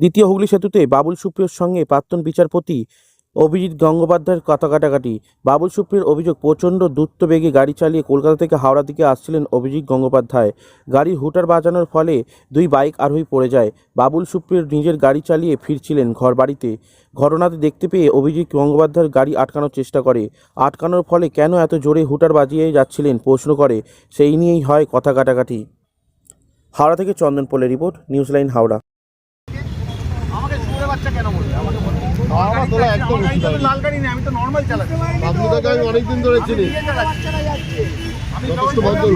দ্বিতীয় হুগলি সেতুতে বাবুল সুপ্রিয়র সঙ্গে প্রাক্তন বিচারপতি অভিজিৎ গঙ্গোপাধ্যায়ের কথা কাটাকাটি। বাবুল সুপ্রিয়র অভিযোগ, প্রচণ্ড দ্রুত বেগে গাড়ি চালিয়ে কলকাতা থেকে হাওড়া দিকে আসছিলেন অভিজিৎ গঙ্গোপাধ্যায়। গাড়ির হুটার বাজানোর ফলে দুই বাইক আরোহী পড়ে যায়। বাবুল সুপ্রিয়র নিজের গাড়ি চালিয়ে ফিরছিলেন ঘর বাড়িতে ঘটনাটি দেখতে পেয়ে অভিজিৎ গঙ্গোপাধ্যায়ের গাড়ি আটকানোর চেষ্টা করে। আটকানোর ফলে কেন এত জোরে হুটার বাজিয়ে যাচ্ছিলেন প্রশ্ন করে। সেই নিয়েই হয় কথা কাটাকাটি। হাওড়া থেকে চন্দন পোলের রিপোর্ট নিউজ লাইন হাওড়া। বাচ্চা কেন বলবে আমাকে বলো। আমার তোলা একদম লাল গাড়ি নেই আমি তো নর্মাল চালাচ্ছি। আপনি তাকে আমি অনেকদিন ধরে চিনি। আমি যথেষ্ট আপনি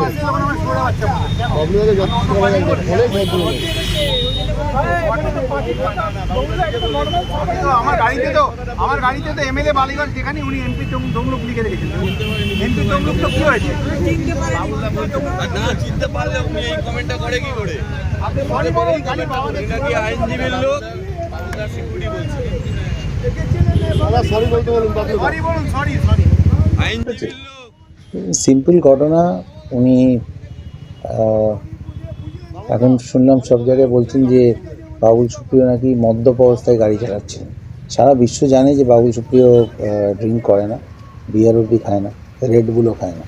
যথেষ্ট অনেক তো আমার গাড়িতে তো আমার গাড়িতে তো এমএলএ বালিগঞ্জ যেখানে উনি এমপি তমলুক লিখে রেখেছেন এমপি তমলুক তো কি হয়েছে? না চিনতে পারলে উনি এই কমেন্টটা করে কি করে? আপনি সরি বলুন গাড়ি পাওয়া নাকি আইনজীবীর লোক আপনার সিকিউরিটি বলছে দাদা সরি বলতে বলুন সরি বলুন সরি সরি সিম্পল ঘটনা উনি এখন শুনলাম সব জায়গায় বলছেন যে বাবুল সুপ্রিয় নাকি মদ্যপ অবস্থায় গাড়ি চালাচ্ছেন। সারা বিশ্ব জানে যে বাবুল সুপ্রিয় ড্রিঙ্ক করে না বিয়ার অব্দি খায় না রেড বুলও খায় না।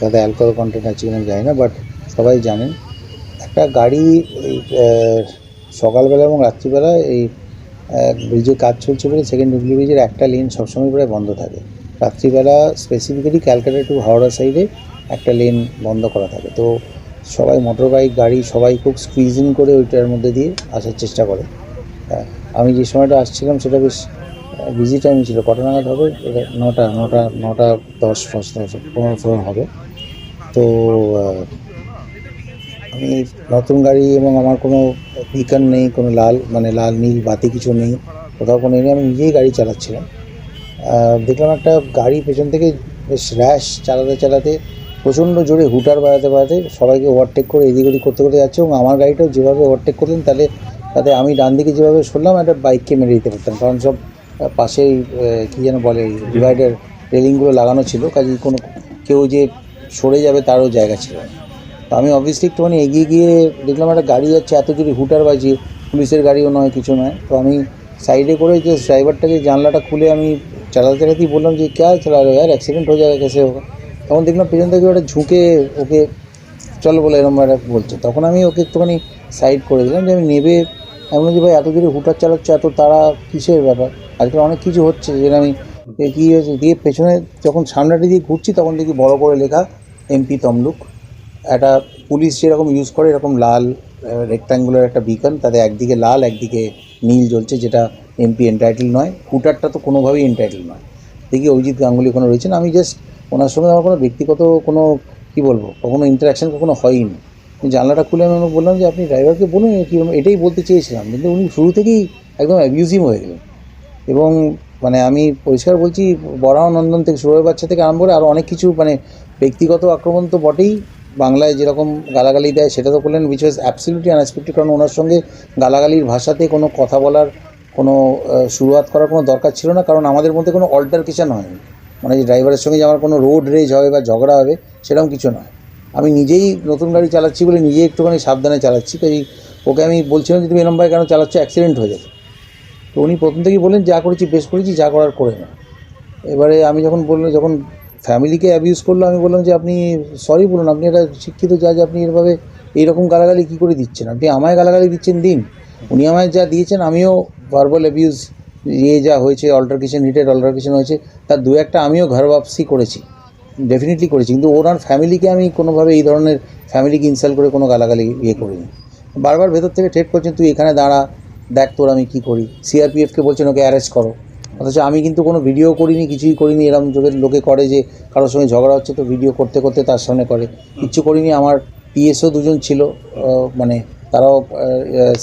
তাতে অ্যালকোহল কন্টেন্ট আছে কিনা জানি না বাট সবাই জানেন। একটা গাড়ি সকালবেলা এবং রাত্রিবেলা এই ব্রিজে কাজ চলছে বলে সেকেন্ড হুগলি ব্রিজের একটা লেন সবসময় প্রায় বন্ধ থাকে। রাত্রিবেলা স্পেসিফিক্যালি ক্যালকাটা টু হাওড়া সাইডে একটা লেন বন্ধ করা থাকে। তো সবাই মোটর বাইক গাড়ি সবাই খুব স্কুইজিং করে ওইটার মধ্যে দিয়ে আসার চেষ্টা করে। আমি যে সময়টা আসছিলাম সেটা বেশ বিজি টাইম ছিল। কটা নাগাদ হবে নটা নটা নটা দশ দশ পনেরো হবে। তো আমি নতুন গাড়ি এবং আমার কোনো বিকান নেই, কোনো লাল মানে লাল, নীল, বাতি কিছু নেই, কোথাও কোনো নেই, আমি নিজেই গাড়ি চালাচ্ছিলাম। দেখলাম একটা গাড়ি পেছন থেকে বেশ র্যাশ চালাতে চালাতে প্রচণ্ড জোরে হুটার বাড়াতে বাড়াতে সবাইকে ওভারটেক করে এদিক ওদিক করতে করতে যাচ্ছে এবং আমার গাড়িটাও যেভাবে ওভারটেক করলেন, তাহলে তাতে আমি ডান দিকে যেভাবে সরলাম, একটা বাইককে মেরে দিতে পারতাম। কারণ সব পাশেই কী যেন বলে ডিভাইডার রেলিংগুলো লাগানো ছিল, কাজেই কোনো কেউ যে সরে যাবে তারও জায়গা ছিল না। আমি অবভিয়াসলি একটুখানি এগিয়ে গিয়ে দেখলাম একটা গাড়ি যাচ্ছে, এত জোরে হুটার বাজিয়ে পুলিশের গাড়িও নয়, কিছু নয়। তো আমি সাইডে করে যে ড্রাইভারটাকে জানলাটা খুলে আমি চালাতে চালাতেই বললাম যে ক্যা চালা রে यार অ্যাক্সিডেন্ট হয়ে যাবে কেসে হোক তখন দেখলাম পেছন থেকে ওটা ঝুঁকে ওকে, চলো বলে এরকম একটা বলছে। তখন আমি ওকে একটুখানি সাইড করে দিলাম যে, আমি নেবে। এমন বলছি ভাই, এত জোরে হুটার চালাচ্ছে, এত তারা কিসের ব্যাপার? আজকাল অনেক কিছু হচ্ছে, যেটা আমি কী হয়েছে দিয়ে পেছনে যখন সামনাটি দিয়ে ঘুরছি, তখন দেখি বড় করে লেখা এমপি তমলুক। একটা পুলিশ যেরকম ইউজ করে, এরকম লাল রেক্ট্যাঙ্গুলার একটা বিকন তাতে একদিকে লাল, একদিকে নীল জ্বলছে, যেটা এমপি এন্টাইটেল নয়। হুটারটা তো কোনোভাবেই এন্টাইটেল নয়। দেখি অভিজিৎ গাঙ্গুলি কোনো রয়েছেন। আমি জাস্ট ওনার সঙ্গে আমার কোনো ব্যক্তিগত কোনো, কী বলব, কখনো ইন্টারাকশান কখনো হয়নি। জানলাটা খুলে আমি বললাম যে, আপনি ড্রাইভারকে বলুন কী এটাই বলতে চেয়েছিলাম। কিন্তু উনি শুরু থেকেই একদম অ্যাবিউজিভ হয়ে গেলেন। এবং মানে আমি পরিষ্কার বলছি, বরাহ নন্দন থেকে সুরয় বাচ্চা থেকে আরম্ভ করে আরও অনেক কিছু মানে ব্যক্তিগত আক্রমণ তো বটেই। বাংলায় যেরকম গালাগালি দেয়, সেটা তো করলেন উইচ ওয়াজ অ্যাবসলিউটলি আনএক্সপেক্টেড কারণ ওনার সঙ্গে গালাগালির ভাষাতে কোনো কথা বলার কোনো শুরুয়াত করার কোনো দরকার ছিল না, কারণ আমাদের মধ্যে কোনো অল্টারকেশন হয়নি। মানে যে ড্রাইভারের সঙ্গে যে আমার কোনো রোড রেজ হবে বা ঝগড়া হবে, সেরকম কিছু নয়। আমি নিজেই নতুন গাড়ি চালাচ্ছি বলে নিজেই একটুখানি সাবধানে চালাচ্ছি কাজেই ওকে আমি বলছিলাম যে, তুমি এরম ভাবে কেন চালাচ্ছ? অ্যাক্সিডেন্ট হয়ে যাবে তো উনি প্রথম থেকেই বললেন, যা করেছি, বেশ করেছি, যা করার করে না এবারে আমি যখন বললাম, যখন ফ্যামিলিকে অ্যাবিউজ করল, আমি বললাম যে আপনি সরি বলুন, আপনি একটা শিক্ষিত যে আপনি এরভাবে এইরকম গালাগালি কী করে দিচ্ছেন? আপনি আমায় গালাগালি দিচ্ছেন দিন। উনি আমায় যা দিয়েছেন, আমিও ভার্বাল অ্যাবিউজ ইয়ে যা হয়েছে অল্টারকেশন হিটেড অল্টারকেশন হয়েছে, তার দু একটা আমিও ঘর বাপসি করেছি ডেফিনেটলি করেছি। কিন্তু ওনার ফ্যামিলিকে আমি কোনোভাবে এই ধরনের ফ্যামিলিকে ইনসাল্ট করে কোনো গালাগালি ইয়ে করিনি। বারবার ভেতর থেকে ঠেট করছেন, তুই এখানে দাঁড়া, দেখ তোর আমি কী করি। সিআরপিএফকে বলছেন, ওকে অ্যারেস্ট করো। অথচ আমি কিন্তু কোনো ভিডিও করিনি, কিছুই করিনি এরকম যোগের লোকে করে যে কারোর সঙ্গে ঝগড়া হচ্ছে তো ভিডিও করতে করতে তার সামনে করে। কিচ্ছু করিনি, আমার পিএসও দুজন ছিল মানে তারাও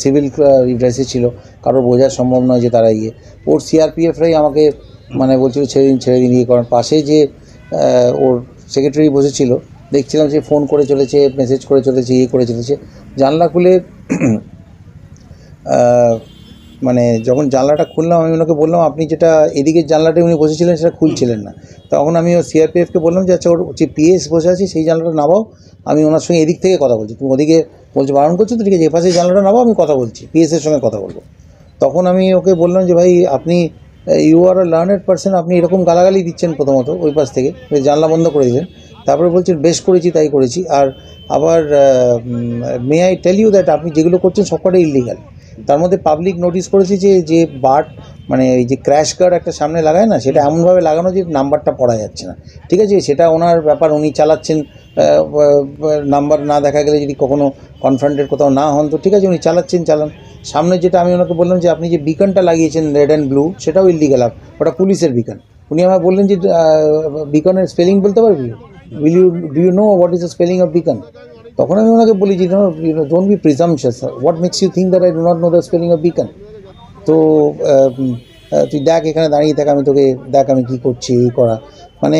সিভিল ড্রেসে ছিল। কারোর বোঝা সম্ভব নয় যে তারা ইয়ে। ওর সিআরপিএফরাই আমাকে মানে বলছিল, ছেড়ে দিন ছেড়ে দিন ইয়ে করার। পাশে যে ওর সেক্রেটারি বসেছিল, দেখছিলাম যে ফোন করে চলেছে মেসেজ করে চলেছে ইয়ে করে চলেছে। জানলা খুলে মানে যখন জানলাটা খুললাম, আমি ওনাকে বললাম, আপনি যেটা এদিকের জানলাটা উনি বসেছিলেন, সেটা খুলছিলেন না। তখন আমি সিআরপিএফকে বললাম যে আচ্ছা ওর যে পিএস বসে আছে, সেই জানলাটা নামাও। আমি ওনার সঙ্গে এদিক থেকে কথা বলছি। তুমি ওদিকে বলছে, বারণ করছ তো? ঠিক আছে, এপাশে জানলাটা নামাও, আমি কথা বলছি। পিএসের সঙ্গে কথা বলব। তখন আমি ওকে বললাম যে, ভাই, আপনি you are a learned person আপনি এরকম গালাগালি দিচ্ছেন প্রথমত ওই পাশ থেকে জানলা বন্ধ করে দিলেন। তারপরে বলছেন, বেশ করেছি, তাই করেছি। আর আবার may I tell you that আপনি যেগুলো করছেন, সবকটাই ইলিগাল তার মধ্যে পাবলিক নোটিস করেছি যে যে বাট মানে এই যে ক্র্যাশ কার্ড একটা সামনে লাগায় না, সেটা এমনভাবে লাগানো যে নাম্বারটা পড়া যাচ্ছে না। ঠিক আছে? সেটা ওনার ব্যাপার, উনি চালাচ্ছেন নাম্বার না দেখা গেলে যদি কখনো কনফ্রান্টেড কোথাও না হন, তো ঠিক আছে, উনি চালাচ্ছেন, চালান। সামনে যেটা আমি ওনাকে বললাম যে, আপনি যে বিকনটা লাগিয়েছেন রেড অ্যান্ড ব্লু সেটাও ইলিগাল ওটা পুলিশের বিকন উনি আমায় বললেন যে বিকনের স্পেলিং বলতে পারবি? Will you do you know what is the spelling of beacon তখন আমি ওনাকে বলি যে don't be presumptuous what makes you think that I do not know the spelling of beacon তো তুই দেখ এখানে দাঁড়িয়ে থাক আমি তোকে, দেখ আমি কী করছি, এই করা। মানে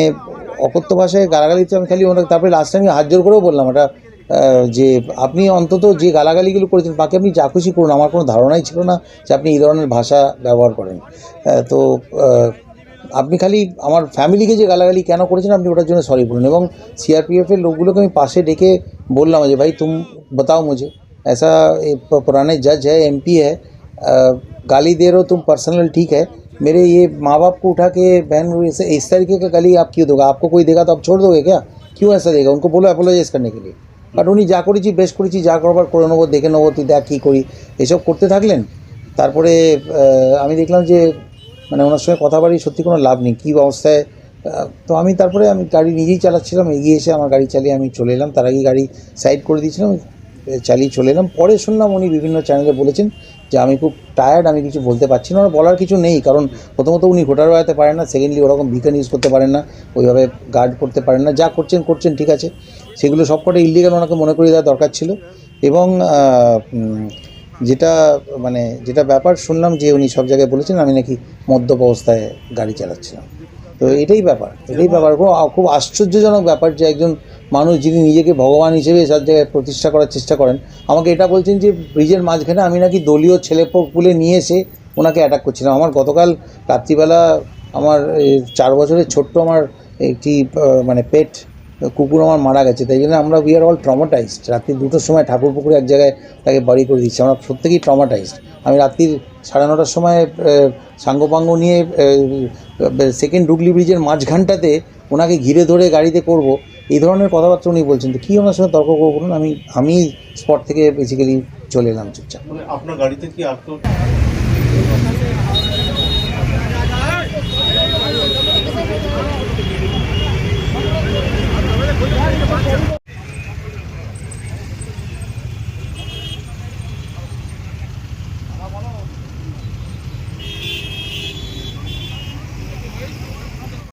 অকথ্য ভাষায় গালাগালিতে আমি খালি ওনাকে, তারপরে লাস্টে আমি হাত জোর করেও বললাম, এটা যে আপনি অন্তত যে গালাগালিগুলো করেছেন বাকি আপনি যা খুশি করুন। আমার কোনো ধারণাই ছিল না যে আপনি এই ধরনের ভাষা ব্যবহার করেন। তো আপনি খালি আমার ফ্যামিলিকে যে গালাগালি কেন করেছেন আপনি ওটার জন্য সরি বলুন এবং সিআরপিএফের লোকগুলোকে আমি পাশে ডেকে বললাম যে ভাই तुम बताओ मुझे ऐसा ये प- पुराने जज है एमपी है अ, गाली दे रहे हो तुम पर्सनल ठीक है मेरे ये माँ बाप को उठा के बहन इस, इस तरीके का गाली आप क्यों दोगे आपको कोई देगा तो आप छोड़ दोगे क्या क्यों ऐसा देगा उनको बोलो অ্যাপোলোজাইজ करने के लिए বাট উনি যা করেছি বেশ করেছি যা করবার করে নেবো দেখে নেবো তুই দেখ কী করি এসব করতে থাকলেন তারপরে আহ, আমি দেখলাম যে মানে ওনার সঙ্গে কথা বাড়ি সত্যি কোনো লাভ নেই, কী অবস্থায় তো আমি তারপরে আমি গাড়ি নিজেই চালাচ্ছিলাম, এগিয়ে এসে আমার গাড়ি চালিয়ে আমি চলে এলাম, তার আগে গাড়ি সাইড করে দিয়েছিলাম চালিয়ে চলে এলাম। পরে শুনলাম উনি বিভিন্ন চ্যানেলে বলেছেন যে আমি খুব টায়ার্ড আমি কিছু বলতে পারছি না বলার কিছু নেই, কারণ প্রথমত উনি ভোটার বাড়াতে পারেন না সেকেন্ডলি ওরকম বিকান ইউজ করতে পারেন না, ওইভাবে গার্ড করতে পারেন না, যা করছেন করছেন, ঠিক আছে। সেগুলো সবকটা ইলিগাল ওনাকে মনে করিয়ে দেওয়া দরকার ছিল এবং যেটা মানে যেটা ব্যাপার শুনলাম যে উনি সব জায়গায় বলেছেন আমি নাকি মদ্যপ অবস্থায় গাড়ি চালাচ্ছিলাম। তো এটাই ব্যাপার এটাই ব্যাপার। খুব খুব আশ্চর্যজনক ব্যাপার যে একজন মানুষ যিনি নিজেকে ভগবান হিসেবে সব জায়গায় প্রতিষ্ঠা করার চেষ্টা করেন আমাকে এটা বলছেন যে ব্রিজের মাঝখানে আমি নাকি দলীয় ছেলে পুলে নিয়ে এসে ওনাকে অ্যাটাক করছিলাম। আমার গতকাল রাত্রিবেলা আমার চার বছরের ছোট্ট আমার একটি মানে পেট কুকুর আমার মারা গেছে, তাই জন্য আমরা উই আর অল ট্রমাটাইজড রাত্রি দুটোর সময় ঠাকুর পুকুরে এক জায়গায় তাকে বাড়ি করে দিচ্ছি, আমরা প্রত্যেকেই ট্রমাটাইজড আমি রাত্রির সাড়ে নটার সময় সাঙ্গপাঙ্গ নিয়ে সেকেন্ড ডুগলি ব্রিজের মাঝখানটাতে ওনাকে ঘিরে ধরে গাড়িতে করব। এই ধরনের কথাবার্তা উনি বলছেন। তো কী ওনার সঙ্গে তর্ক করব আমি আমি স্পট থেকে বেসিক্যালি চলে এলাম চুপচাপ। আপনার গাড়িতে কি আটক